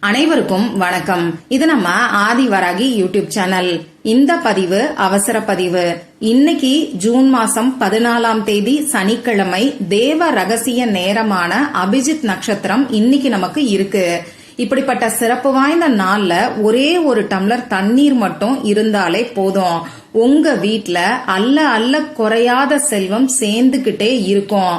அனைவருக்கும் வணக்கம். இது நம்ம ஆதிவராகி யூடியூப் சேனல். இந்த பதிவு அவசர பதிவு. இன்னைக்கு ஜூன் மாசம் பதினாலாம் தேதி சனிக்கிழமை தேவ ரகசிய நேரமான அபிஜித் நட்சத்திரம் இன்னைக்கு நமக்கு இருக்கு. இப்படிப்பட்ட சிறப்பு வாய்ந்த நாள்ல ஒரே ஒரு டம்ளர் தண்ணீர் மட்டும் இருந்தாலே போதும். உங்க வீட்ல அல்ல அல்ல குறையாத செல்வம் சேர்ந்துகிட்டே இருக்கும்.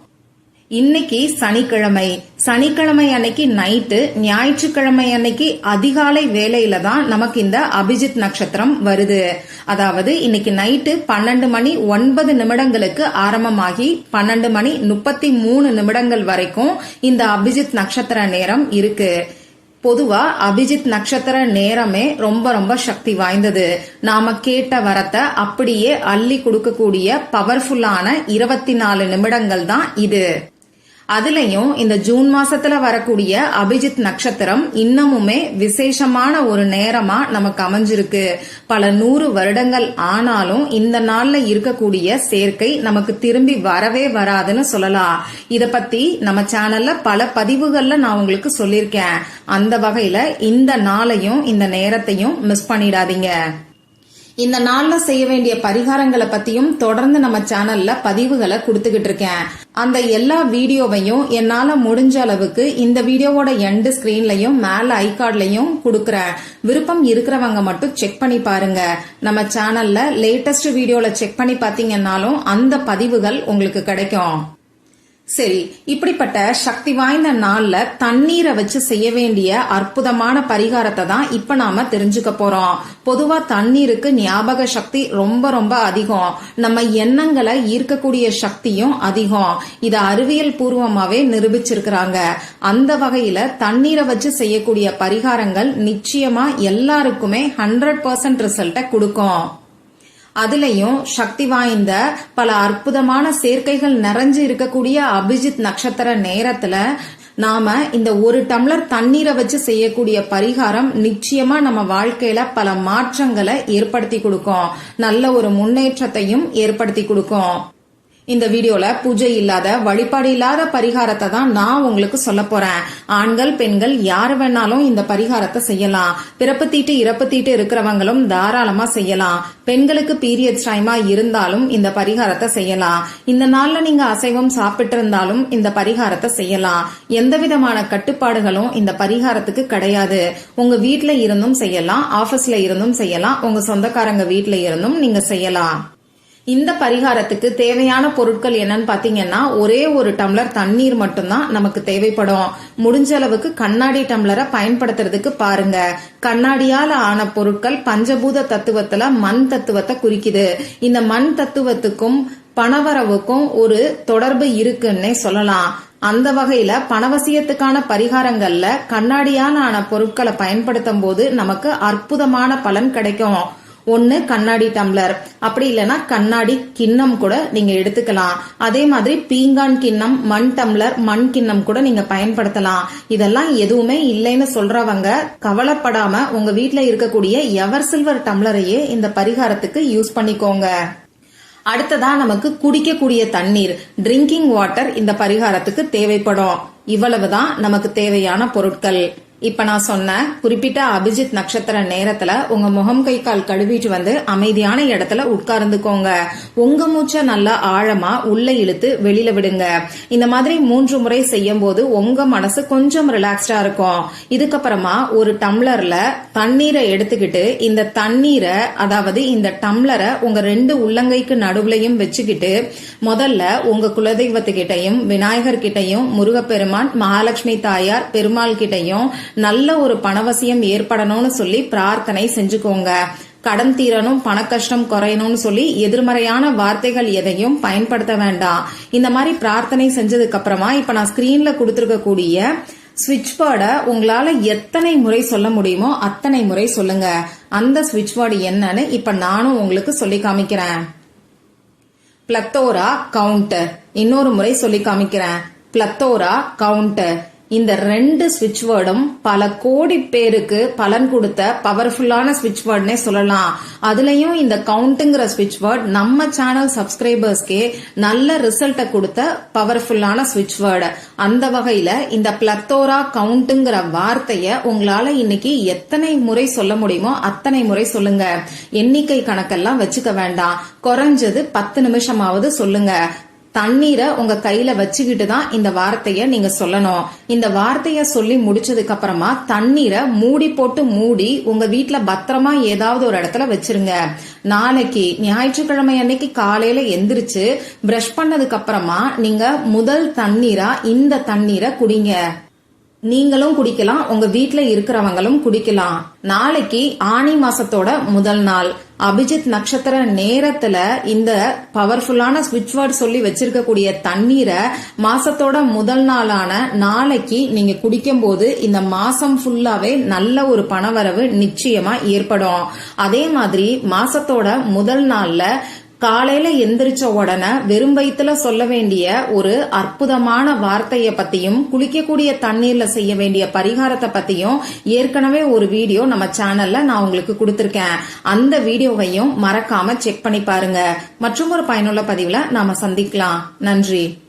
இன்னைக்கு சனிக்கிழமை. சனிக்கிழமை அன்னைக்கு நைட்டு ஞாயிற்றுக்கிழமை அன்னைக்கு அதிகாலை வேலையில தான் நமக்கு இந்த அபிஜித் நட்சத்திரம் வருது. அதாவது இன்னைக்கு நைட்டு பன்னெண்டு மணி ஒன்பது நிமிடங்களுக்கு ஆரம்பமாகி பன்னெண்டு மணி முப்பத்தி மூணு நிமிடங்கள் வரைக்கும் இந்த அபிஜித் நட்சத்திர நேரம் இருக்கு. பொதுவா அபிஜித் நட்சத்திர நேரமே ரொம்ப ரொம்ப சக்தி வாய்ந்தது. நாம கேட்ட வரத்தை அப்படியே அள்ளி கொடுக்கக்கூடிய பவர்ஃபுல்லான இருபத்தி நாலு நிமிடங்கள் தான் இது. அதுலயும் இந்த ஜூன் மாசத்துல வரக்கூடிய அபிஜித் நட்சத்திரம் இன்னமுமே விசேஷமான ஒரு நேரமா நமக்கு அமைஞ்சிருக்கு. பல நூறு வருடங்கள் ஆனாலும் இந்த நாள்ல இருக்கக்கூடிய சேர்க்கை நமக்கு திரும்பி வரவே வராதுன்னு சொல்லலாம். இத பத்தி நம்ம சேனல்ல பல பதிவுகள்ல நான் உங்களுக்கு சொல்லியிருக்கேன். அந்த வகையில இந்த நாளையும் இந்த நேரத்தையும் மிஸ் பண்ணிடாதீங்க. இந்த நாள்ல செய்ய வேண்டிய பரிகாரங்களை பத்தியும் தொடர்ந்து நம்ம சேனல்ல பதிவுகளை கொடுத்துக்கிட்டு இருக்கேன். அந்த எல்லா வீடியோவையும் என்னால முடிஞ்ச அளவுக்கு இந்த வீடியோவோட எண்டு ஸ்கிரீன்லயும் மேல ஐகார்ட்லயும் கொடுக்கறேன். விருப்பம் இருக்கிறவங்க மட்டும் செக் பண்ணி பாருங்க. நம்ம சேனல்ல லேட்டஸ்ட் வீடியோல செக் பண்ணி பாத்தீங்கன்னாலும் அந்த பதிவுகள் உங்களுக்கு கிடைக்கும். சரி இப்படிப்பட்ட சக்தி வாய்ந்த நாள்ல தண்ணீரை வச்சு செய்ய வேண்டிய அற்புதமான பரிகாரத்தை தான் இப்ப நாம தெரிஞ்சுக்க போறோம். பொதுவா தண்ணீருக்கு ஞாபக சக்தி ரொம்ப ரொம்ப அதிகம். நம்ம எண்ணங்களை ஈர்க்கக்கூடிய சக்தியும் அதிகம். இத அறிவியல் பூர்வமாவே நிரூபிச்சிருக்கிறாங்க. அந்த வகையில தண்ணீரை வச்சு செய்யக்கூடிய பரிகாரங்கள் நிச்சயமா எல்லாருக்குமே ஹண்ட்ரட் பர்சன்ட் ரிசல்ட்டை கொடுக்கும். அதுலயும் சக்தி வாய்ந்த பல அற்புதமான சேர்க்கைகள் நிறைஞ்சு இருக்கக்கூடிய அபிஜித் நட்சத்திர நேரத்துல நாம இந்த ஒரு டம்ளர் தண்ணீரை வச்சு செய்யக்கூடிய பரிகாரம் நிச்சயமா நம்ம வாழ்க்கையில பல மாற்றங்களை ஏற்படுத்தி கொடுக்கும். நல்ல ஒரு முன்னேற்றத்தையும் ஏற்படுத்தி கொடுக்கும். இந்த வீடியோல பூஜை இல்லாத வழிபாடு இல்லாத பரிகாரத்தை தான் நான் உங்களுக்கு சொல்ல போறேன். ஆண்கள் பெண்கள் யார் வேணாலும் இந்த பரிகாரத்தை செய்யலாம். பிறப்பு தீட்டு இறப்பு தீட்டு இருக்கிறவங்களும் தாராளமா செய்யலாம். பெண்களுக்கு பீரியட்ஸ் டைமா இருந்தாலும் இந்த பரிகாரத்தை செய்யலாம். இந்த நாள்ல நீங்க அசைவம் சாப்பிட்டு இருந்தாலும் இந்த பரிகாரத்தை செய்யலாம். எந்த விதமான கட்டுப்பாடுகளும் இந்த பரிகாரத்துக்கு கிடையாது. உங்க வீட்ல இருந்தும் செய்யலாம் ஆபீஸ்ல இருந்தும் செய்யலாம். உங்க சொந்தக்காரங்க வீட்ல இருந்தும் நீங்க செய்யலாம். இந்த பரிகாரத்துக்கு தேவையான பொருட்கள் என்னன்னு பாத்தீங்கன்னா ஒரே ஒரு டம்ளர் தண்ணீர் மட்டும்தான் நமக்கு தேவைப்படும். முடிஞ்ச அளவுக்கு கண்ணாடி டம்ளரை பயன்படுத்துறதுக்கு பாருங்க. கண்ணாடியால ஆன பொருட்கள் பஞ்சபூத தத்துவத்துல மண் தத்துவத்தை குறிக்குது. இந்த மண் தத்துவத்துக்கும் பணவரவுக்கும் ஒரு தொடர்பு இருக்குன்னே சொல்லலாம். அந்த வகையில பணவசியத்துக்கான பரிகாரங்கள்ல கண்ணாடியால ஆன பொருட்களை பயன்படுத்தும் போது நமக்கு அற்புதமான பலன் கிடைக்கும். ஒன்னு கண்ணாடி டம்ளர். அப்படி இல்லைன்னா கண்ணாடி கிண்ணம் கூட நீங்க எடுத்துக்கலாம். அதே மாதிரி பீங்கான் கிண்ணம் மண் டம்ளர் மண் கிண்ணம் கூட நீங்க பயன்படுத்தலாம். இதெல்லாம் எதுவுமே இல்லைன்னு சொல்றவங்க கவலைப்படாம உங்க வீட்டில் இருக்கக்கூடிய எவர் சில்வர் டம்ளரையே இந்த பரிகாரத்துக்கு யூஸ் பண்ணிக்கோங்க. அடுத்ததா நமக்கு குடிக்கக்கூடிய தண்ணீர். ட்ரிங்கிங் வாட்டர் இந்த பரிகாரத்துக்கு தேவைப்படும். இவ்வளவுதான் நமக்கு தேவையான பொருட்கள். இப்ப நான் சொன்ன குறிப்பிட்ட அபிஜித் நட்சத்திர நேரத்துல உங்க முகம் கை கால் கழுவிட்டு வந்து அமைதியான இடத்துல உட்கார்ந்துக்கோங்க. உங்க மூச்சை நல்லா ஆழமா உள்ள இழுத்து வெளியில விடுங்க. இந்த மாதிரி மூன்று முறை செய்யும் போது உங்க மனசு கொஞ்சம் ரிலாக்ஸ்டா இருக்கும். இதுக்கப்புறமா ஒரு டம்ளர்ல தண்ணீரை எடுத்துக்கிட்டு இந்த தண்ணீரை அதாவது இந்த டம்ளரை உங்க ரெண்டு உள்ளங்கைக்கு நடுவுலையும் வச்சுக்கிட்டு முதல்ல உங்க குலதெய்வத்துக்கிட்டையும் விநாயகர் கிட்டையும் முருகப்பெருமான் மகாலட்சுமி தாயார் பெருமாள் கிட்டையும் நல்ல ஒரு பணவசியம் ஏற்படணும்னு சொல்லி பிரார்த்தனை செஞ்சுக்கோங்க. கடன் தீரணும் பண கஷ்டம் குறையணும்னு சொல்லி எதிர்மறையான வார்த்தைகள் எதையும் பயன்படுத்த வேண்டாம். இந்த மாதிரி பிரார்த்தனை செஞ்சதுக்கு அப்புறமா இப்ப நான் ஸ்கிரீன்ல கொடுத்துருக்கக்கூடிய ஸ்விட்ச் வேர்டை உங்களால எத்தனை முறை சொல்ல முடியுமோ அத்தனை முறை சொல்லுங்க. அந்த ஸ்விட்ச் வேர்டு என்னன்னு இப்ப நானும் உங்களுக்கு சொல்லி காமிக்கிறேன். பிளத்தோரா கவுண்டர் இன்னொரு முறை சொல்லி காமிக்கிறேன். பிளத்தோரா கவுண்டர் இந்த ரெண்டு ஸ்விட்ச் வேர்டும் பல கோடி பேருக்கு பலன் கொடுத்த பவர்ஃபுல்லான ஸ்விட்ச் வேர்ட்னே சொல்லலாம். அதுலயும் இந்த கவுண்ட்டுங்கிற ஸ்விட்ச் வேர்ட் நம்ம சேனல் சப்ஸ்கிரைபர்ஸ்க்கே நல்ல ரிசல்ட்டை கொடுத்த பவர்ஃபுல்லான ஸ்விட்ச் வேர்டு அந்த வகையில இந்த பிளத்தோரா கவுண்ட்டுங்கிற வார்த்தைய உங்களால இன்னைக்கு எத்தனை முறை சொல்ல முடியுமோ அத்தனை முறை சொல்லுங்க. எண்ணிக்கை கணக்கெல்லாம் வச்சுக்க வேண்டாம். குறைஞ்சது பத்து நிமிஷமாவது சொல்லுங்க. தண்ணீரை உங்க கையில வச்சுக்கிட்டு தான் இந்த வார்த்தைய நீங்க சொல்லணும். இந்த வார்த்தைய சொல்லி முடிச்சதுக்கு அப்புறமா தண்ணீரை மூடி போட்டு மூடி உங்க வீட்டுல பத்திரமா ஏதாவது ஒரு இடத்துல வச்சிருங்க. நாளைக்கு ஞாயிற்றுக்கிழமை அன்னைக்கு காலையில எந்திரிச்சு பிரஷ் பண்ணதுக்கு அப்புறமா நீங்க முதல் தண்ணீரா இந்த தண்ணீரை குடிங்க. நீங்களும் குடிக்கலாம் உங்க வீட்ல இருக்கிறவங்களும் குடிக்கலாம். நாளைக்கு ஆனி மாசத்தோட முதல் நாள். அபிஜித் நட்சத்திர நேரத்துல இந்த பவர்ஃபுல்லான ஸ்விட்ச் வேர்ட் சொல்லி வச்சிருக்கக்கூடிய தண்ணீரை மாசத்தோட முதல் நாளான நாளைக்கு நீங்க குடிக்கும் போது இந்த மாசம் ஃபுல்லாவே நல்ல ஒரு பணவரவு நிச்சயமா ஏற்படும். அதே மாதிரி மாசத்தோட முதல் நாள்ல காலையில எந்திரிச்ச உடனே வெறும் வயிற்றுல சொல்ல வேண்டிய ஒரு அற்புதமான வார்த்தைய பத்தியும் குளிக்கக்கூடிய தண்ணீர்ல செய்ய வேண்டிய பரிகாரத்தை பத்தியும் ஏற்கனவே ஒரு வீடியோ நம்ம சேனல்ல நான் உங்களுக்கு கொடுத்திருக்கேன். அந்த வீடியோவையும் மறக்காம செக் பண்ணி பாருங்க. மற்றும் ஒரு பயனுள்ள பதிவுல நாம சந்திக்கலாம். நன்றி.